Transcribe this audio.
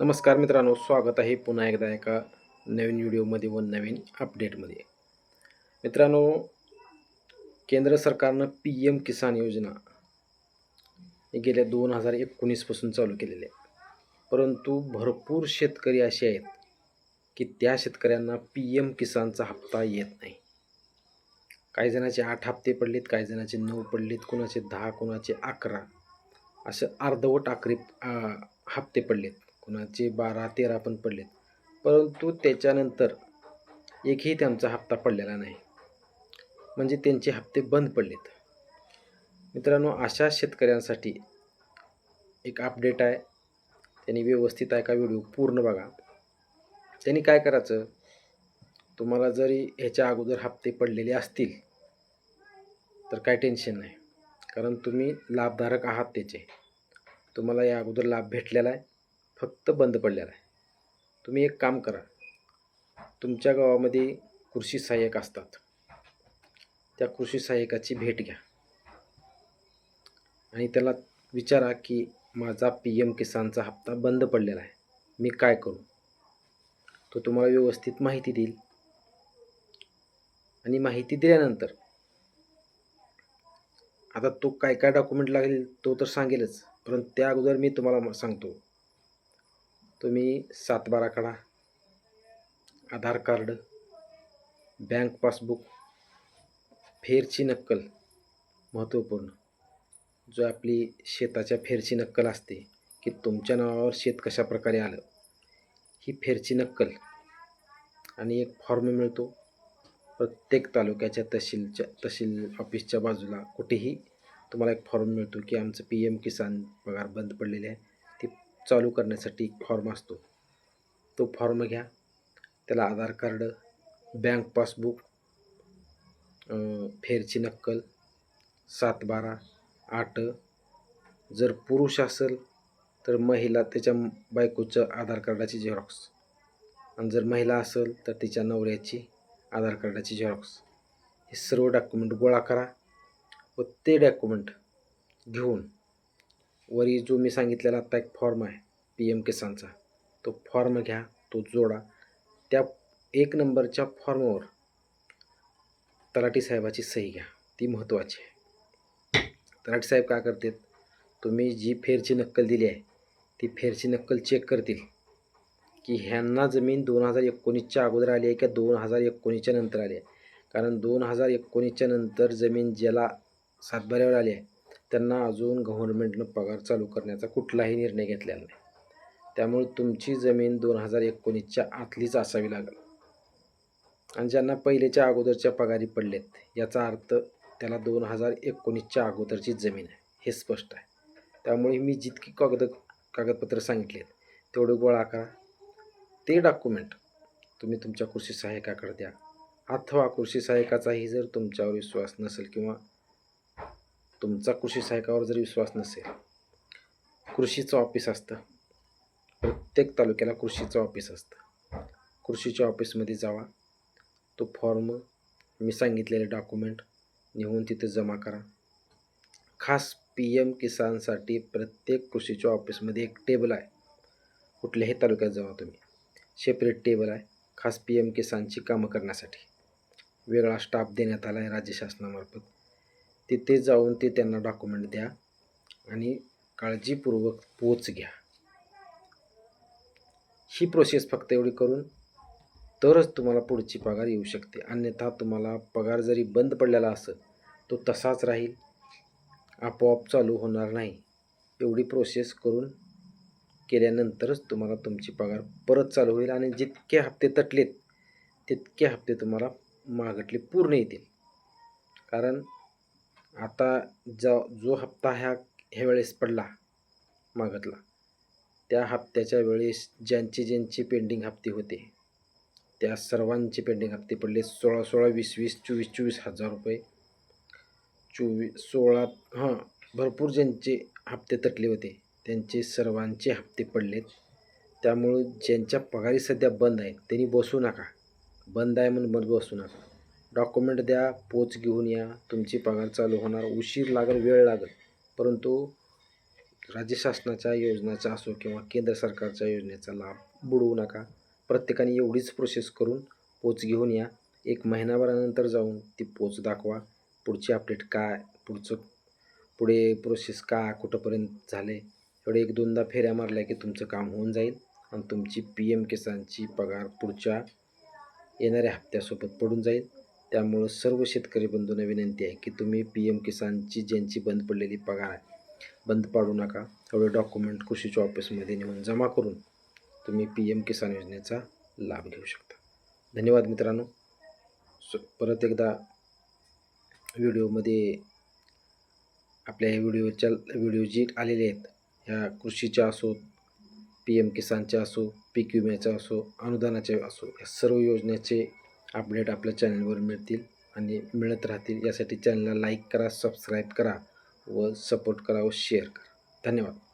नमस्कार मित्रांनो स्वागत आहे पुन्हा एकदा एका नवीन व्हिडिओमध्ये व नवीन अपडेटमध्ये मित्रांनो केंद्र सरकारनं पी एम किसान योजना गेल्या दोन हजार एकोणीसपासून चालू केलेली आहे. परंतु भरपूर शेतकरी असे आहेत की त्या शेतकऱ्यांना पी एम किसानचा हप्ता येत नाही. काही जणाचे आठ हप्ते पडलेत काही जणाचे नऊ पडलेत कुणाचे दहा कुणाचे अकरा असं अर्धवट आकरी हप्ते पडलेत. कुणाचे बारा तेरा पण पडलेत. परंतु त्याच्यानंतर एकही त्यांचा हप्ता पडलेला नाही. म्हणजे त्यांचे हप्ते बंद पडलेत. मित्रांनो अशा शेतकऱ्यांसाठी एक अपडेट आहे. त्यांनी व्यवस्थित ऐका व्हिडिओ पूर्ण बघा. त्यांनी काय करायचं? तुम्हाला जरी ह्याच्या अगोदर हप्ते पडलेले असतील तर काय टेन्शन नाही. कारण तुम्ही लाभधारक आहात त्याचे. तुम्हाला या अगोदर लाभ भेटलेला आहे. फक्त बंद पडलेला आहे. तुम्ही एक काम करा. तुमच्या गावामध्ये कृषी सहाय्यक असतात. त्या कृषी सहाय्यकाची भेट घ्या. आणि त्याला विचारा की माझा पी एम किसानचा हप्ता बंद पडलेला आहे. मी काय करू? तो तुम्हाला व्यवस्थित माहिती देईल. आणि माहिती दिल्यानंतर आता तो काय काय डॉक्युमेंट लागेल तो तर सांगेलच. परंतु त्या अगोदर मी तुम्हाला सांगतो. तुम्ही सातबारा काढा. आधार कार्ड बँक पासबुक फेरची नक्कल महत्त्वपूर्ण. जो आपली शेताच्या फेरची नक्कल असते की तुमच्या नावावर शेत कशा प्रकारे आलं ही फेरची नक्कल. आणि एक फॉर्म मिळतो प्रत्येक तालुक्याच्या तहसीलच्या तहसील ऑफिसच्या बाजूला कुठेही तुम्हाला एक फॉर्म मिळतो की आमचं पी एम किसान पगार बंद पडलेले आहे. चालू करण्यासाठी फॉर्म असतो. तो फॉर्म घ्या. त्याला आधार कार्ड बँक पासबुक फेरची नक्कल सात बारा आठ. जर पुरुष असेल तर महिला त्याच्या बायकोचं आधार कार्डाची झेरॉक्स आणि जर महिला असेल तर तिच्या नवऱ्याची आधार कार्डाची झेरॉक्स हे सर्व डॉक्युमेंट गोळा करा व ते डॉक्युमेंट घेऊन वरी जो मी सांगितलेला आत्ता एक फॉर्म आहे पी एम किसानचा तो फॉर्म घ्या तो जोडा. त्या एक नंबरच्या फॉर्मवर तलाठी साहेबाची सही घ्या. ती महत्त्वाची आहे. तलाठी साहेब काय करतात? तुम्ही जी फेरची नक्कल दिली आहे ती फेरची नक्कल चेक करतील. की ह्यांना जमीन दोन हजार एकोणीसच्या अगोदर आली आहे का दोन हजार एकोणीसच्या नंतर आली आहे? कारण दोन हजार एकोणीसच्या नंतर जमीन ज्याला सातबाऱ्यावर आली आहे त्यांना अजून गव्हर्नमेंटनं पगार चालू करण्याचा कुठलाही निर्णय घेतलेला नाही. त्यामुळे तुमची जमीन दोन हजार एकोणीसच्या आतलीच असावी लागेल. आणि ज्यांना पहिलेच्या अगोदरच्या पगारी पडलेत याचा अर्थ त्याला दोन हजार एकोणीसच्या अगोदरची जमीन आहे. हे स्पष्ट आहे. त्यामुळे मी जितकी कागद कागदपत्र सांगितलेत तेवढे गोळा करा. ते डॉक्युमेंट तुम्ही तुमच्या कृषी सहाय्यकाकडे द्या. अथवा कृषी सहाय्यकाचाही जर तुमच्यावर विश्वास नसेल किंवा तुमचा कृषी सहाय्यकावर जर विश्वास नसेल कृषीचं ऑफिस असतं. प्रत्येक तालुक्याला कृषीचं ऑफिस असतं. कृषीच्या ऑफिसमध्ये जावा. तो फॉर्म मी सांगितलेले डॉक्युमेंट नेऊन तिथे जमा करा. खास पी एम किसानसाठी प्रत्येक कृषीच्या ऑफिसमध्ये एक टेबल आहे. कुठल्याही तालुक्यात जावा तुम्ही. सेपरेट टेबल आहे. खास पी एम किसानची कामं करण्यासाठी. वेगळा स्टाफ देण्यात आला आहे राज्य शासनामार्फत. तिथे जाऊन ते त्यांना डॉक्युमेंट द्या आणि काळजीपूर्वक पोच घ्या. ही प्रोसेस फक्त एवढी करून तरच तुम्हाला पुढची पगार येऊ शकते. अन्यथा तुम्हाला पगार जरी बंद पडलेला असेल तो तसाच राहील. आपोआप चालू होणार नाही. एवढी प्रोसेस करून केल्यानंतरच तुम्हाला तुमची पगार परत चालू होईल आणि जितके हप्ते तटलेत तितके हप्ते तुम्हाला मागटले पूर्ण येतील. कारण आता जो जो हप्ता ह्या ह्या वेळेस पडला मागतला त्या हप्त्याच्या वेळेस ज्यांची ज्यांची पेंडिंग हप्ते होते त्या सर्वांचे पेंडिंग हप्ते पडले. सोळा सोळा वीस वीस चोवीस चोवीस हजार रुपये. चोवीस सोळा हां भरपूर ज्यांचे हप्ते तटले होते त्यांचे सर्वांचे हप्ते पडलेत. त्यामुळं ज्यांच्या पगारी सध्या बंद आहेत त्यांनी बसू नका. बंद आहे म्हणून बंद बसू नका. डॉक्युमेंट द्या पोच घेऊन या तुमची पगार चालू होणार. उशीर लागेल वेळ लागेल. परंतु राज्य शासनाच्या योजनाचा असो किंवा केंद्र सरकारच्या योजनेचा लाभ बुडवू नका. प्रत्येकाने एवढीच प्रोसेस करून पोच घेऊन या. एक महिनाभरानंतर जाऊन ती पोच दाखवा. पुढची अपडेट काय पुढचं पुढे प्रोसेस काय कुठंपर्यंत झाले? एवढे एक दोनदा फेऱ्या मारल्या की तुमचं काम होऊन जाईल आणि तुमची पी एम किसानची पगार पुढच्या येणाऱ्या हप्त्यासोबत पडून जाईल. त्यामुळं सर्व शेतकरी बंधूंना विनंती आहे की तुम्ही पी एम किसानची ज्यांची बंद पडलेली पगार आहे बंद पाडू नका. एवढे डॉक्युमेंट कृषीच्या ऑफिसमध्ये नेऊन जमा करून तुम्ही पी एम किसान योजनेचा लाभ घेऊ शकता. धन्यवाद मित्रांनो. स परत एकदा व्हिडिओमध्ये आपल्या या व्हिडिओच्या व्हिडिओ जी आलेले आहेत ह्या कृषीच्या असो पी एम किसानच्या असो पीक विम्याच्या असो अनुदानाचे असो या सर्व योजनेचे अपडेट आपल्या चॅनलवर मिळतील आणि मिळत राहतील. यासाठी चॅनलला लाईक करा सबस्क्राईब करा. व सपोर्ट करा व शेअर करा. धन्यवाद.